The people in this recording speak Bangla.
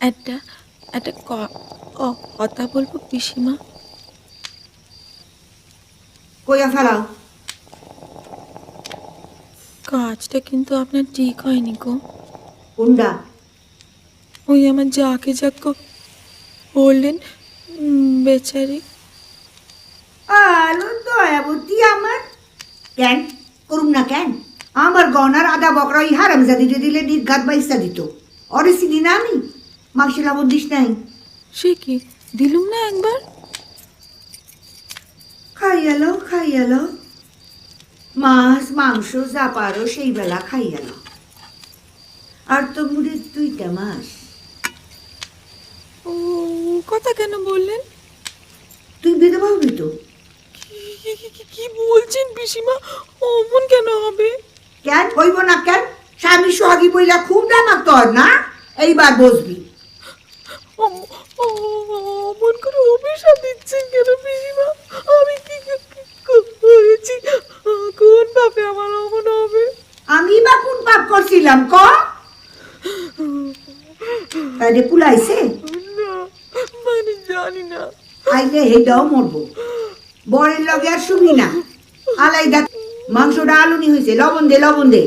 একটা একটা কথা বলব পিসিমা? কইয়া ফেলাও কাজটা কিন্তু আপনার ঠিক হয়নি গো। কোনটা? ওই আমার যাকে যা ক- বললেন বেচারি। আলো দয়াবতী আমার। কেন? কেন আমার গনার আদা বকরা ওই হারাম জাদিতে দিলে নির্ঘাত বাইসা দিত অরে চিনি না আমি মাংসের লাবণ দিস নাই সে কি দিলুম না একবার খাইয়ালো খাইয়ালো মাছ মাংস যা পারো সেই বেলা খাইয়ালো আর তো মুড়ির দুইটা মাস ও কথা কেন বললেন? তুই বিধবা হবি তো কি- বলছেন পিসিমা? অমন কেন হবে? কেন? হইব না কেন? স্বামী সোহাগী বইলা খুব ডামাক তোর না? এইবার বসবি। অমন করে অভিশাপ দিচ্ছেন কেন পিসিমা? আমি কি কি- কি করেছি? কোন পাপে আমার অমন হবে? আমি বা কোন পাপ করছিলাম ক? তাইলে পুলাইছে না মানে জানি না। আইলে হেটাও মরবো। বরের লগে আর শুনি না। আলাই দেখ মাংসটা আলুনি হয়েছে লবণ দে লবণ দে।